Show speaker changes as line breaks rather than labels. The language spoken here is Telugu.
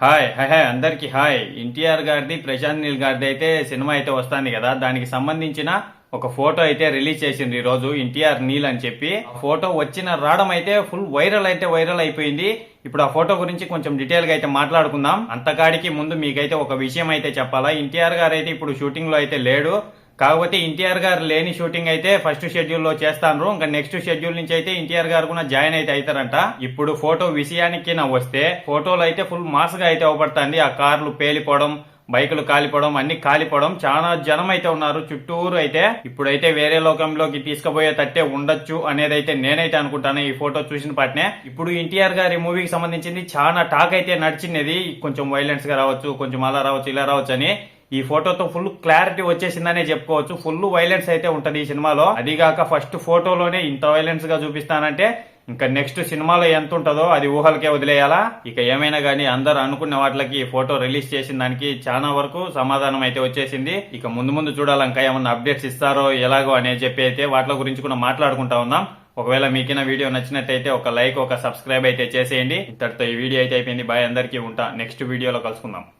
హాయ్ హాయ్ హాయ్ అందరికీ హాయ్. ఎన్టీఆర్ గారిది ప్రశాంత్ నీల్ గారిది అయితే సినిమా అయితే వస్తుంది కదా. దానికి సంబంధించిన ఒక ఫోటో అయితే రిలీజ్ చేసింది ఈ రోజు ఎన్టీఆర్ నీల్ అని చెప్పి. ఫోటో వచ్చిన రావడం అయితే ఫుల్ వైరల్ అయితే వైరల్ అయిపోయింది. ఇప్పుడు ఆ ఫోటో గురించి కొంచెం డీటెయిల్గా అయితే మాట్లాడుకుందాం. అంతకాడికి ముందు మీకైతే ఒక విషయం అయితే చెప్పాలా? ఎన్టీఆర్ గారు అయితే ఇప్పుడు షూటింగ్లో అయితే లేడు. కాకపోతే ఎన్టీఆర్ గారు లేని షూటింగ్ అయితే ఫస్ట్ షెడ్యూల్లో చేస్తాను ఇంకా నెక్స్ట్ షెడ్యూల్ నుంచి అయితే ఎన్టీఆర్ గారు కూడా జాయిన్ అయితే అవుతారంట. ఇప్పుడు ఫోటో విషయానికి నా వస్తే ఫోటోలు అయితే ఫుల్ మాస్గా అయితే అవపడుతుంది. ఆ కార్లు పేలిపోవడం బైకులు కాలిపోవడం అన్ని కాలిపోవడం. చాలా జనం అయితే ఉన్నారు. చుట్టూరు అయితే ఇప్పుడైతే వేరే లోకంలోకి తీసుకుపోయే తట్టే ఉండొచ్చు అనేది అయితే నేనైతే అనుకుంటాను. ఈ ఫోటో చూసిన పాటనే. ఇప్పుడు ఎన్టీఆర్ గారి మూవీకి సంబంధించింది చాలా టాక్ అయితే నడిచినది. కొంచెం వైలెన్స్గా రావచ్చు కొంచెం అలా రావచ్చు ఇలా రావచ్చు అని. ఈ ఫోటోతో ఫుల్ క్లారిటీ వచ్చేసిందనే చెప్పుకోవచ్చు. ఫుల్ వైలెన్స్ అయితే ఉంటది ఈ సినిమాలో. అదిగాక ఫస్ట్ ఫోటోలోనే ఇంత వైలెన్స్గా చూపిస్తానంటే ఇంకా నెక్స్ట్ సినిమాలో ఎంత ఉంటుందో అది ఊహలకే వదిలేయాలా? ఇక ఏమైనా కానీ అందరు అనుకున్న వాటికి ఫోటో రిలీజ్ చేసిన దానికి చాలా వరకు సమాధానం అయితే వచ్చేసింది. ఇక ముందు ముందు చూడాలి ఇంకా ఏమన్నా అప్డేట్స్ ఇస్తారో ఎలాగో అనేది చెప్పి అయితే వాటి గురించి కూడా మాట్లాడుకుంటా ఉందాం. ఒకవేళ మీకైనా వీడియో నచ్చినట్టయితే ఒక లైక్ ఒక సబ్స్క్రైబ్ అయితే చేసేయండి. ఇంతటితో ఈ వీడియో అయితే అయిపోయింది. బాయ్ అందరికీ ఉంటా. నెక్స్ట్ వీడియోలో కలుసుకుందాం.